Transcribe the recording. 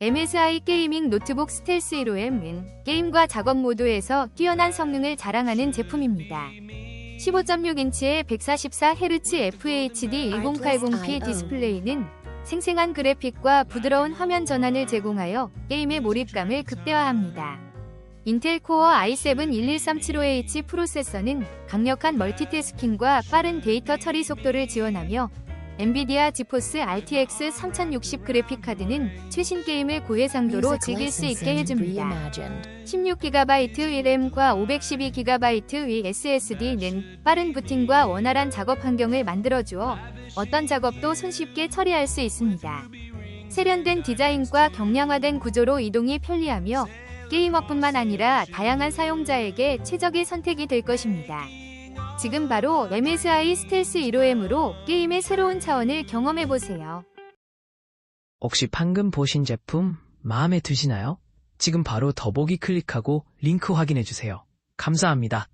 MSI 게이밍 노트북 스텔스 1호M은 게임과 작업 모드에서 뛰어난 성능을 자랑하는 제품입니다. 15.6인치의 144Hz FHD 1080p 디스플레이는 생생한 그래픽과 부드러운 화면 전환을 제공하여 게임의 몰입감을 극대화합니다. 인텔 코어 i7-11375H 프로세서는 강력한 멀티태스킹과 빠른 데이터 처리 속도를 지원하며 엔비디아 지포스 RTX 3060 그래픽 카드는 최신 게임을 고해상도로 즐길 수 있게 해줍니다. 16GB VRAM과 512GB 위 SSD는 빠른 부팅과 원활한 작업 환경을 만들어주어 어떤 작업도 손쉽게 처리할 수 있습니다. 세련된 디자인과 경량화된 구조로 이동이 편리하며 게이머뿐만 아니라 다양한 사용자에게 최적의 선택이 될 것입니다. 지금 바로 MSI 스텔스 1호M으로 게임의 새로운 차원을 경험해보세요. 혹시 방금 보신 제품 마음에 드시나요? 지금 바로 더보기 클릭하고 링크 확인해주세요. 감사합니다.